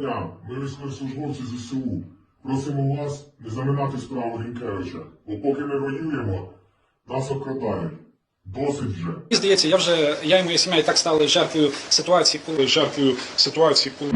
дня, ми військовослужбовці ЗСУ. Просимо вас не заминати справу Грінкевича, бо поки ми воюємо, нас обкрадають. Досить вже. Мені здається, я вже я і моя сім'я і так стали жертвою ситуації, коли жертвою ситуації, коли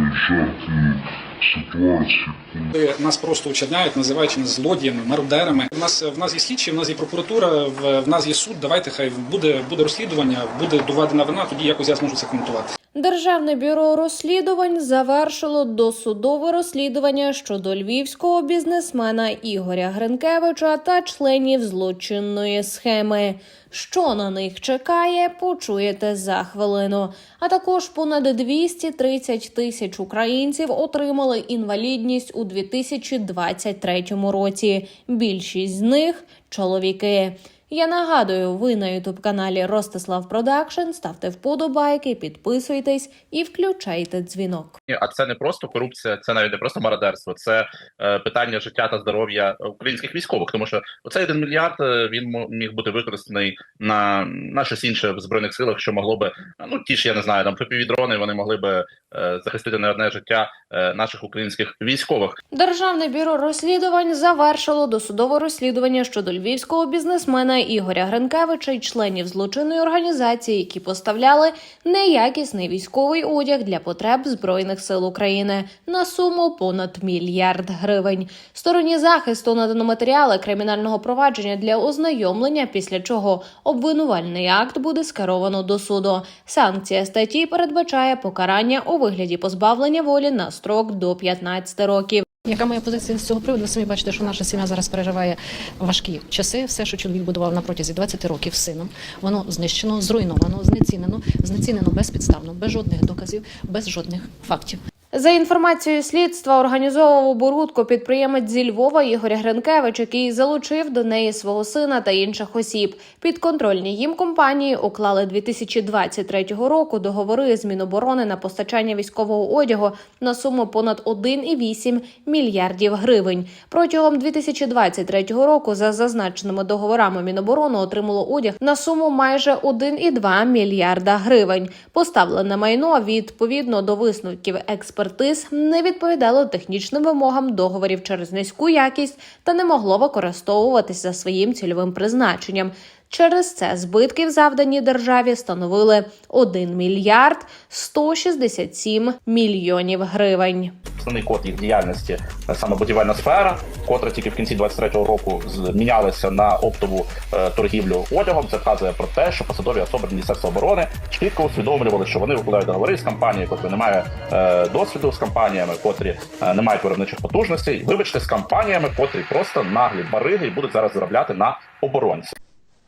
коли нас просто очерняють, називаючи нас злодіями, мародерами. У нас в нас є слідчі, в нас є прокуратура, в, в нас є суд. Давайте хай буде буде розслідування, буде доведена вина. Тоді якось я зможу це коментувати. Державне бюро розслідувань завершило досудове розслідування щодо львівського бізнесмена Ігоря Гринкевича та членів злочинної схеми. Що на них чекає, почуєте за хвилину. А також понад 230 тисяч українців отримали інвалідність у 2023 році. Більшість з них чоловіки. Я нагадую, ви на ютуб каналі Ростислав Продакшн. Ставте вподобайки, підписуйтесь і включайте дзвінок. А це не просто корупція, це навіть не просто мародерство, це е, питання життя та здоров'я українських військових. Тому що оцей один мільярд е, він міг бути використаний на, на щось інше в збройних силах, що могло би ну ті ж я не знаю, там дрони вони могли би е, захистити не одне життя е, наших українських військових. Державне бюро розслідувань завершило досудове розслідування щодо львівського бізнесмена Ігоря Гринкевича і членів злочинної організації, які поставляли неякісний військовий одяг для потреб збройних сил України на суму понад мільярд гривень. Стороні захисту надано матеріали кримінального провадження для ознайомлення, після чого обвинувальний акт буде скеровано до суду. Санкція статті передбачає покарання у вигляді позбавлення волі на строк до 15 років. Яка моя позиція з цього приводу? Ви самі бачите, що наша сім'я зараз переживає важкі часи. Все, що чоловік будував на протязі 20 років сином, воно знищено, зруйновано, знецінено, знецінено безпідставно, без жодних доказів, без жодних фактів. За інформацією слідства, організовував оборудку підприємець зі Львова Ігор Гринкевич, який залучив до неї свого сина та інших осіб. Підконтрольні їм компанії уклали 2023 року договори з Міноборони на постачання військового одягу на суму понад 1,8 мільярдів гривень. Протягом 2023 року за зазначеними договорами Міноборони отримало одяг на суму майже 1,2 мільярда гривень. Поставлене майно відповідно до висновків експертиз не відповідало технічним вимогам договорів через низьку якість та не могло використовуватись за своїм цільовим призначенням. Через це збитків завдані державі становили 1 мільярд 167 мільйонів гривень. Основний код їх діяльності е, саме будівельна сфера, котра тільки в кінці 23-го року змінялася на оптову е, торгівлю одягом. Це вказує про те, що посадові особи Міністерства оборони чітко усвідомлювали, що вони укладають договори з компанією, котрі не має е, досвіду з компаніями, котрі не мають виробничих потужностей. Вибачте, з компаніями, котрі просто наглі бариги і будуть зараз заробляти на оборонці.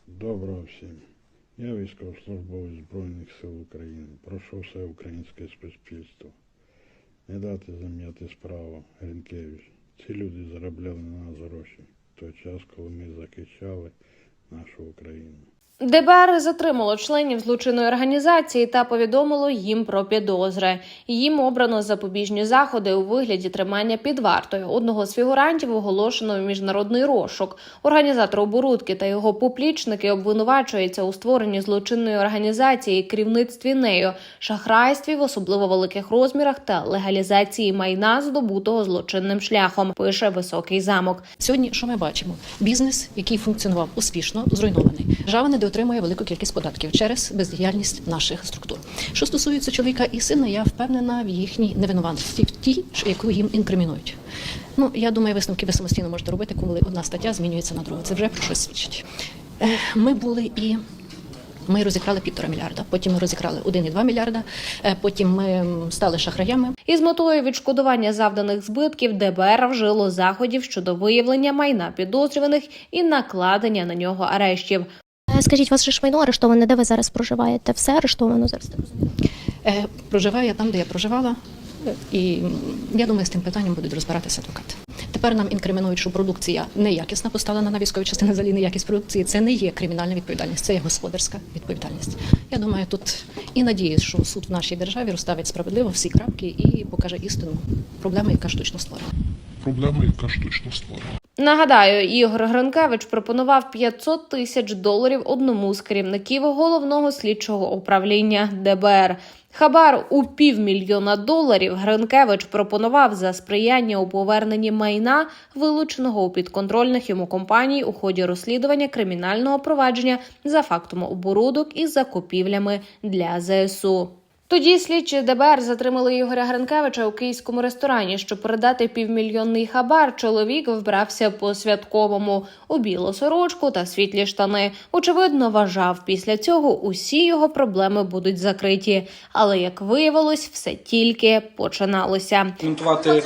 Доброго всім. Я військовослужбовець Збройних сил України. Прошу все українське суспільство. Не дати зам'яти справу Гринкевич. Ці люди заробляли на нас гроші в той час, коли ми захищали нашу Україну. ДБР затримало членів злочинної організації та повідомило їм про підозри. Їм обрано запобіжні заходи у вигляді тримання під вартою. Одного з фігурантів оголошено в міжнародний розшук. Організатор оборудки та його поплічники обвинувачуються у створенні злочинної організації, керівництві нею, шахрайстві в особливо великих розмірах та легалізації майна, здобутого злочинним шляхом. Пише високий замок. Сьогодні що ми бачимо? Бізнес, який функціонував успішно, зруйнований. Держава не отримує велику кількість податків через бездіяльність наших структур. Що стосується чоловіка і сина, я впевнена в їхній невинуватості, в тій, яку їм інкримінують. Ну я думаю, висновки ви самостійно можете робити, коли одна стаття змінюється на другу. Це вже про щось свідчить. Е, Ми були і. Ми розікрали півтора мільярда, потім ми розікрали 1,2 мільярда, е, потім ми стали шахраями. Із метою відшкодування завданих збитків ДБР вжило заходів щодо виявлення майна підозрюваних і накладення на нього арештів. Е, Скажіть, у вас же ж майно арештоване, де ви зараз проживаєте? Все арештовано зараз. так розумію? Е, Проживаю я там, де я проживала, і я думаю, з тим питанням будуть розбиратися адвокати. Тепер нам інкримінують, що продукція неякісна поставлена на військові частини взагалі неякість продукції. Це не є кримінальна відповідальність, це є господарська відповідальність. Я думаю, тут і надіюсь, що суд в нашій державі розставить справедливо всі крапки і покаже істину проблеми, яка штучно створена. проблема, яка штучно створена. Нагадаю, Ігор Гринкевич пропонував 500 тисяч доларів одному з керівників головного слідчого управління ДБР. Хабар у півмільйона доларів Гринкевич пропонував за сприяння у поверненні майна, вилученого у підконтрольних йому компаній у ході розслідування кримінального провадження за фактом оборудок із закупівлями для ЗСУ. Тоді слідчі ДБР затримали Ігоря Гринкевича у київському ресторані. Щоб передати півмільйонний хабар, чоловік вбрався по святковому у білу сорочку та світлі штани. Очевидно, вважав, після цього усі його проблеми будуть закриті. Але як виявилось, все тільки починалося. Коментувати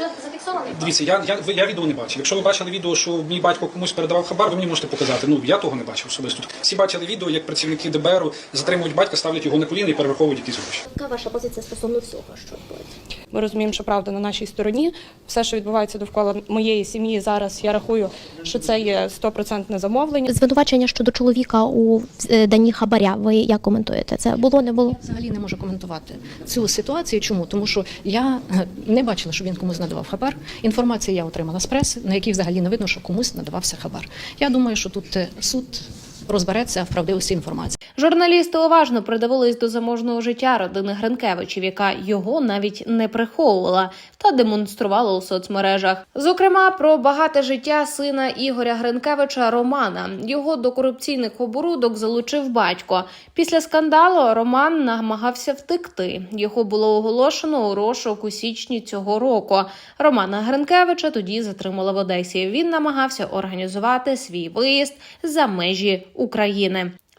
дивіться, я, я, я відео не бачив. Якщо ви бачили відео, що мій батько комусь передавав хабар, ви мені можете показати. Ну я того не бачив особисто. Всі бачили відео, як працівники ДБР затримують батька, ставлять його на коліна і перераховують якісь гроші. Яка ваша позиція стосовно всього, що відбувається? Ми розуміємо, що правда на нашій стороні. Все, що відбувається довкола моєї сім'ї, зараз я рахую, що це є стопроцентне замовлення. Звинувачення щодо чоловіка у е, дані хабаря. Ви як коментуєте? Це було не було? Взагалі не можу коментувати цю ситуацію. Чому? Тому що я е, не бачила, що він комусь надавав хабар. Інформацію я отримала з преси, на якій взагалі не видно, що комусь надавався хабар. Я думаю, що тут е, суд розбереться в правдивості інформації. Журналісти уважно придивились до заможного життя родини Гринкевичів, яка його навіть не приховувала та демонструвала у соцмережах. Зокрема, про багате життя сина Ігоря Гринкевича Романа. Його до корупційних оборудок залучив батько. Після скандалу Роман намагався втекти. Його було оголошено у розшук у січні цього року. Романа Гринкевича тоді затримали в Одесі. Він намагався організувати свій виїзд за межі України.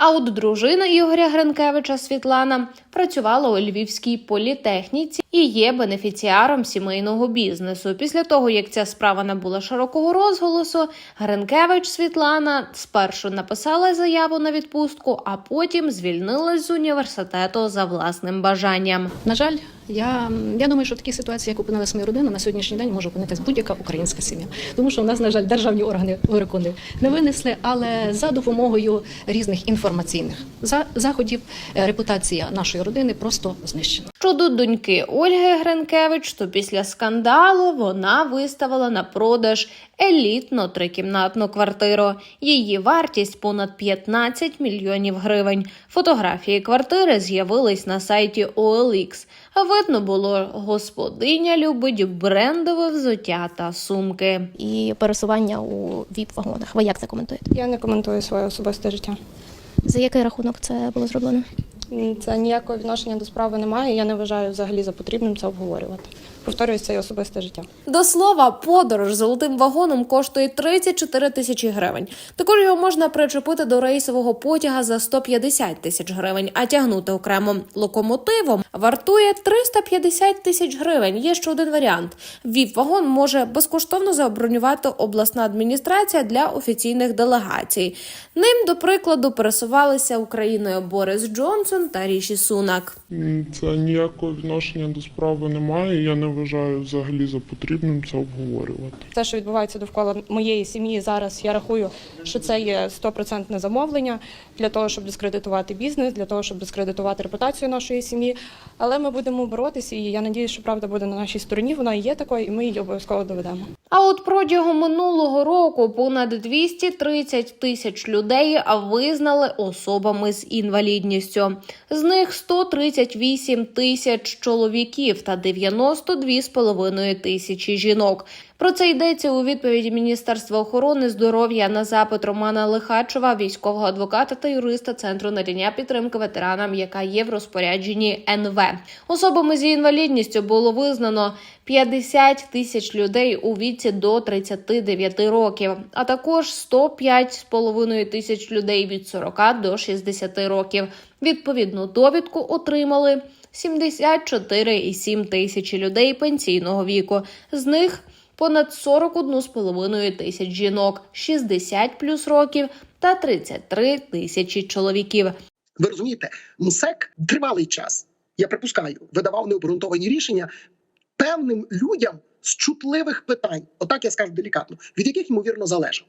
А от дружина Ігоря Гринкевича Світлана працювала у Львівській політехніці і є бенефіціаром сімейного бізнесу. Після того, як ця справа набула широкого розголосу, Гринкевич Світлана спершу написала заяву на відпустку, а потім звільнилась з університету за власним бажанням. На жаль, я, я думаю, що в такій ситуації, як опинилась моя родина, на сьогоднішній день може опинитись будь-яка українська сім'я. Тому що в нас, на жаль, державні органи вироку не- не винесли, але за допомогою різних інформаційних заходів е, репутація нашої родини просто знищена. Щодо доньки Ольги Гринкевич, то після скандалу вона виставила на продаж елітну трикімнатну квартиру. Її вартість понад 15 мільйонів гривень. Фотографії квартири з'явились на сайті OLX. Видно було, господиня любить брендове взуття та сумки. І пересування у віп-вагонах. Ви як це коментуєте? Я не коментую своє особисте життя. За який рахунок це було зроблено? Це ніякого відношення до справи немає. Я не вважаю взагалі за потрібним це обговорювати. Повторюю, це є особисте життя. До слова, подорож золотим вагоном коштує 34 тисячі гривень. Також його можна причепити до рейсового потяга за 150 тисяч гривень, а тягнути окремо локомотивом вартує 350 тисяч гривень. Є ще один варіант: ВІП-вагон може безкоштовно забронювати обласна адміністрація для офіційних делегацій. Ним, до прикладу, пересувалися Україною Борис Джонсон та Ріші Сунак. Це ніякого відношення до справи немає. Я не вважаю взагалі за потрібним це обговорювати. Все, що відбувається довкола моєї сім'ї, зараз я рахую, що це є стопроцентне замовлення для того, щоб дискредитувати бізнес, для того, щоб дискредитувати репутацію нашої сім'ї. Але ми будемо боротися, і я надіюся, що правда буде на нашій стороні. Вона і є такою, і ми її обов'язково доведемо. А от протягом минулого року понад 230 тисяч людей визнали особами з інвалідністю. З них 138 тисяч чоловіків та 92,5 тисячі жінок. Про це йдеться у відповіді Міністерства охорони здоров'я на запит Романа Лихачова, військового адвоката та юриста Центру надання підтримки ветеранам, яка є в розпорядженні НВ. Особами з інвалідністю було визнано 50 тисяч людей у віці до 39 років, а також 105,5 тисяч людей від 40 до 60 років. Відповідну довідку отримали 74,7 тисячі людей пенсійного віку. З них понад 41,5 тисяч жінок, 60 плюс років та 33 тисячі чоловіків. Ви розумієте, МСЕК тривалий час, я припускаю, видавав необґрунтовані рішення певним людям з чутливих питань, отак я скажу делікатно, від яких ймовірно залежав.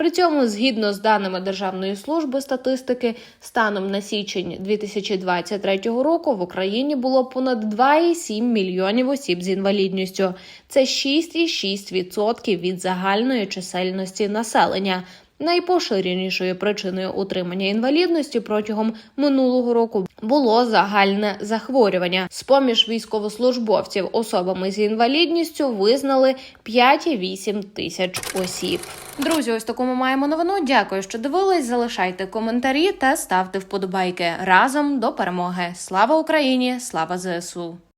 При цьому, згідно з даними Державної служби статистики, станом на січень 2023 року в Україні було понад 2,7 мільйонів осіб з інвалідністю. Це 6,6% від загальної чисельності населення. Найпоширенішою причиною утримання інвалідності протягом минулого року було загальне захворювання. З поміж військовослужбовців особами з інвалідністю визнали 5,8 тисяч осіб. Друзі, ось таку ми маємо новину. Дякую, що дивились. Залишайте коментарі та ставте вподобайки разом до перемоги. Слава Україні! Слава ЗСУ!